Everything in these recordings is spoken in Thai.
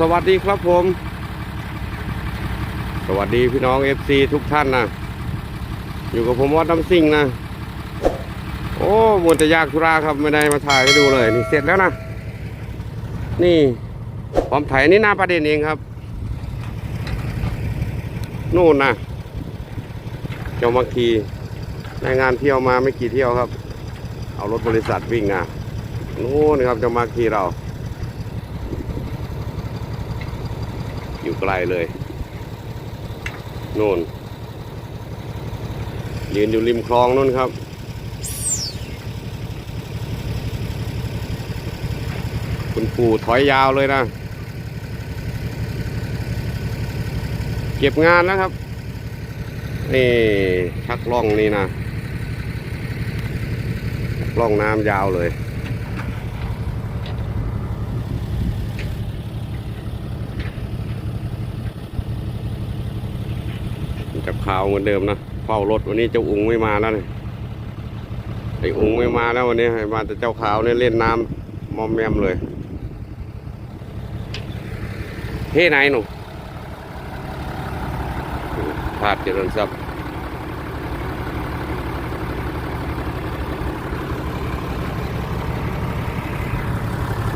สวัสดีครับผม สวัสดีพี่น้อง FC ทุกท่านนะอยู่กับผมวัดน้ำซิ่งนะ โอ้มวนจะยากธุระครับไม่ได้มาถ่ายให้ดูเลย นี่เสร็จแล้วนะ นี่ผมถ่ายนี่หน้าประเด็นเองครับ นู่นนะเจ้ามังคีรายงานเที่ยวมาไม่กี่เที่ยวครับ เอารถบริษัทวิ่งนะนู่นครับเจ้ามังคีเรา อยู่ไกลเลยนู่นยืนอยู่ริมคลองนู่นครับ คุณปู่ถอยยาวเลยนะ เก็บงานแล้วครับ นี่ชักล่องนี่นะล่องน้ำยาวเลย จับข่าวเหมือนเดิมนะเฝ้ารถวันนี้เจ้าอุงไม่มาแล้วเลยไอ้อุงไม่มาแล้ววันนี้ให้มาแต่เจ้าขาวเนี่ยเล่นน้ำมอมแมมเลยเฮ้ไหนหนูพลาดเจริญทรัพย์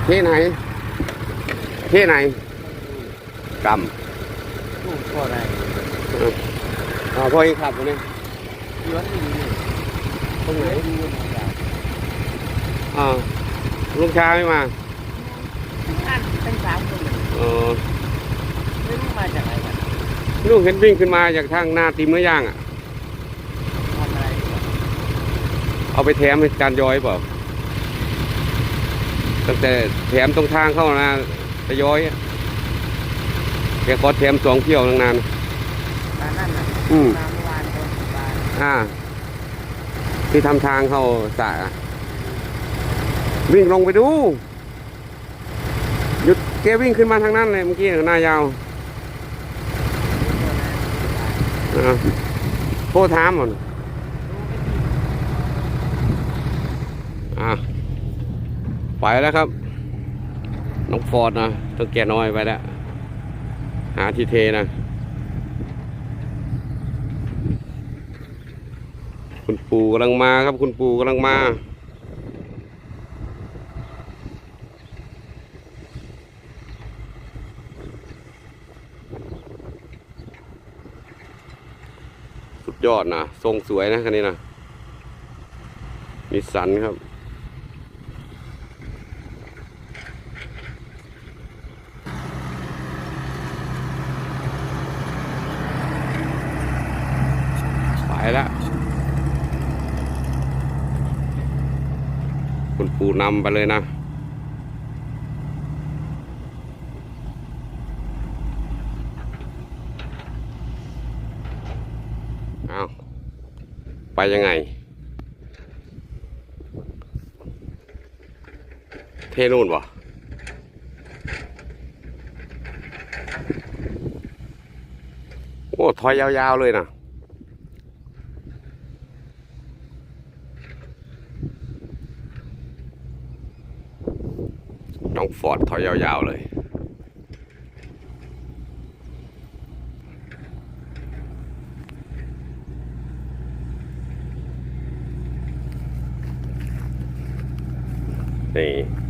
เท่ไหนเท่ไหนกำลูกก็ ได้อ่าพ่อเองขับวันนี้ย้อนดีตรงไหนดีดีอย่างอ่าลุงชาไม่มาท่านเป็นสามคนเลยเออไม่รู้มาจากไหนกันลูกเห็นวิ่งขึ้นมาจากทางหน้าตีมเนื้อย่างอะทำอะไรเอาไปแถมให้จานย้อยเปล่าตั้งแต่แถมตรงทางเข้านะตะย้อยอะแกขอแถมสองเที่ยวตั้งนานตอนนั้นน่ะ อืม มาเมื่อวานตอนบ่ายอ่า ที่ทำทางเข้าสระอะวิ่งลงไปดูหยุดแกวิ่งขึ้นมาทางนั้นเลยเมื่อกี้หน้ายาวอ่าโทษถามก่อนอะไปแล้วครับน้องฟอร์ดนะต้องแกน้อยไปแล้ว หาที่เทนะ คุณ ปู่กำลังมาครับคุณปู่กำลังมา สุดยอดนะทรงสวยนะคันนี้นะนิสสันครับไปแล้วคุณ ปู่นำไปเลยนะ เอาไปยังไง เทนู่นวะโอ้ ถอยยาวๆเลยนะ น้องฟอร์ดถอยยาวๆเลย นี่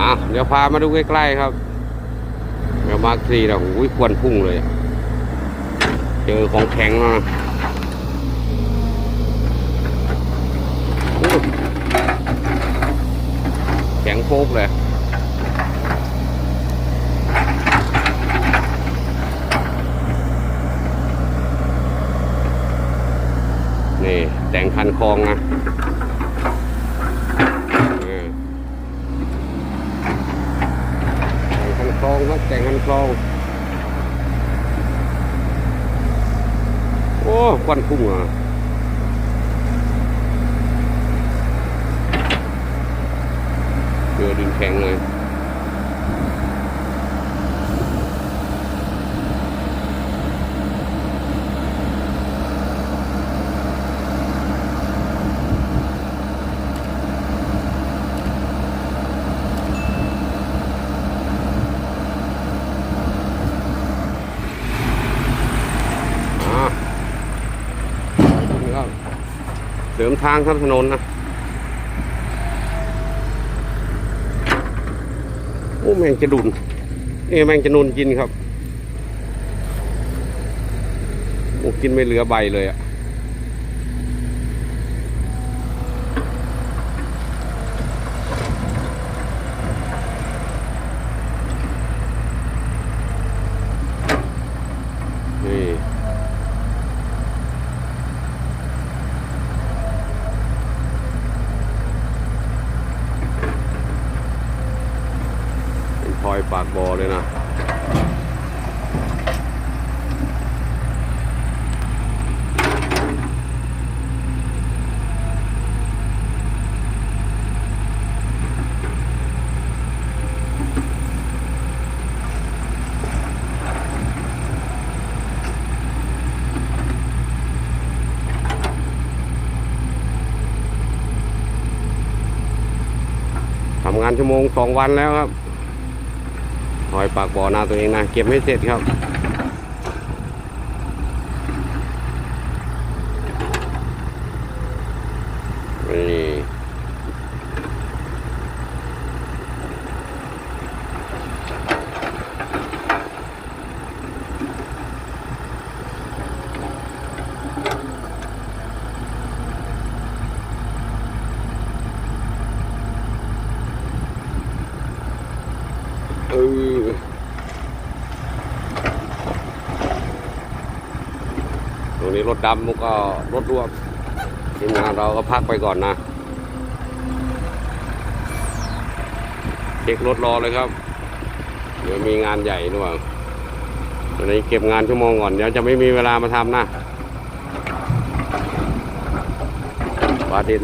อะ เดี๋ยวพามาดูใกล้ๆครับเดี๋ยวมาร์คซีนะโอ้ยควันพุ่งเลย เจอของแข็งมาแข็งโคกเลยนี่แต่งคันคลองนะเออแต่งคันคลอง ครับแต่งคันคลองโอ้ควันคุ้งอะเจอดินแข็งเลย อ่า ครับเสริมทางทับถนนนะโอ้แมงจะดุนนี่แมงจะนุนกินครับโอ้กินไม่เหลือใบเลยอะ่ะ เป็นพลอยปากบอเลยนะ ทำ งานชั่วโมงสองวันแล้วครับหอยปากบ่อนาตัวเองนะเก็บให้เสร็จครับ นี่เออ ตรงนี้รถดำมุกก็รถร่วมทีมงานเราก็พักไปก่อนนะเช็ครถรอเลยครับ เดี๋ยวมีงานใหญ่ด้วยตอนนี้เก็บงานชั่วโมงก่อนเดี๋ยวจะไม่มีเวลามาทำนะปาเดน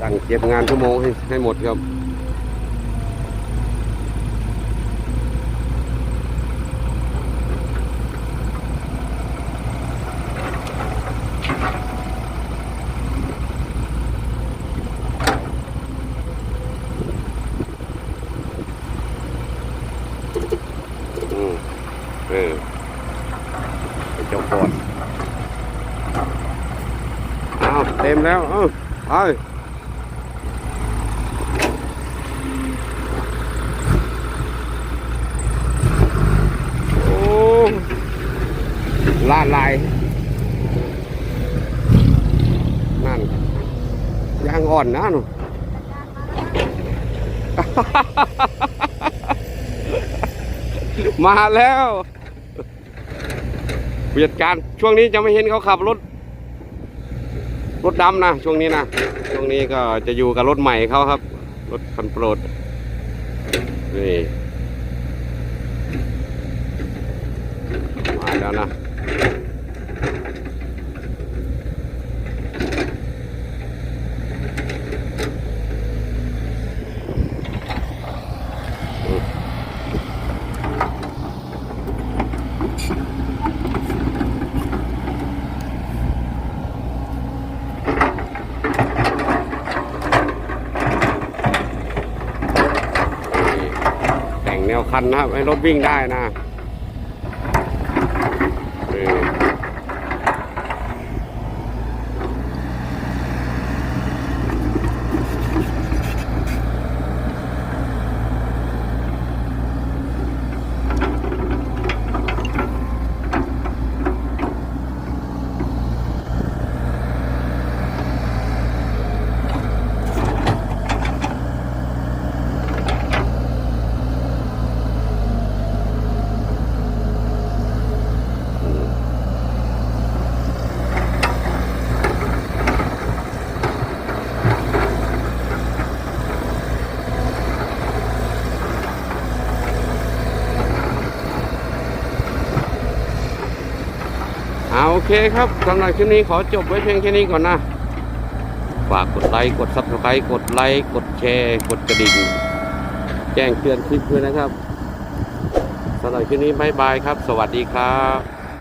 สั่งเก็บงานชั่วโมงให้ให้หมดครับ อืมเออไอ้เจ้าปอดเอาเต็ม แล้ว เอ้าไปโอ้ลาดลายนั่นยางอ่อนนะหนูมาแล้วเบียดการช่วงนี้จะไม่เห็นเขาขับรถ รถดำนะช่วงนี้นะช่วงนี้ก็จะอยู่กับรถใหม่เขาครับ รถคันโปรดนี่มาแล้วนะ คันนะครับ ให้รถวิ่งได้นะนี่ เคครับสำหรับคลิปนี้ขอจบไว้เพียงแค่นี้ก่อนนะ ฝากกดไลค์กดซับสไครต์กดไลค์กดแชร์ กดกระดิ่ง แจ้งเตือนคลิปด้วยนะครับสำหรับคลิปนี้บายบายครับ สวัสดีครับ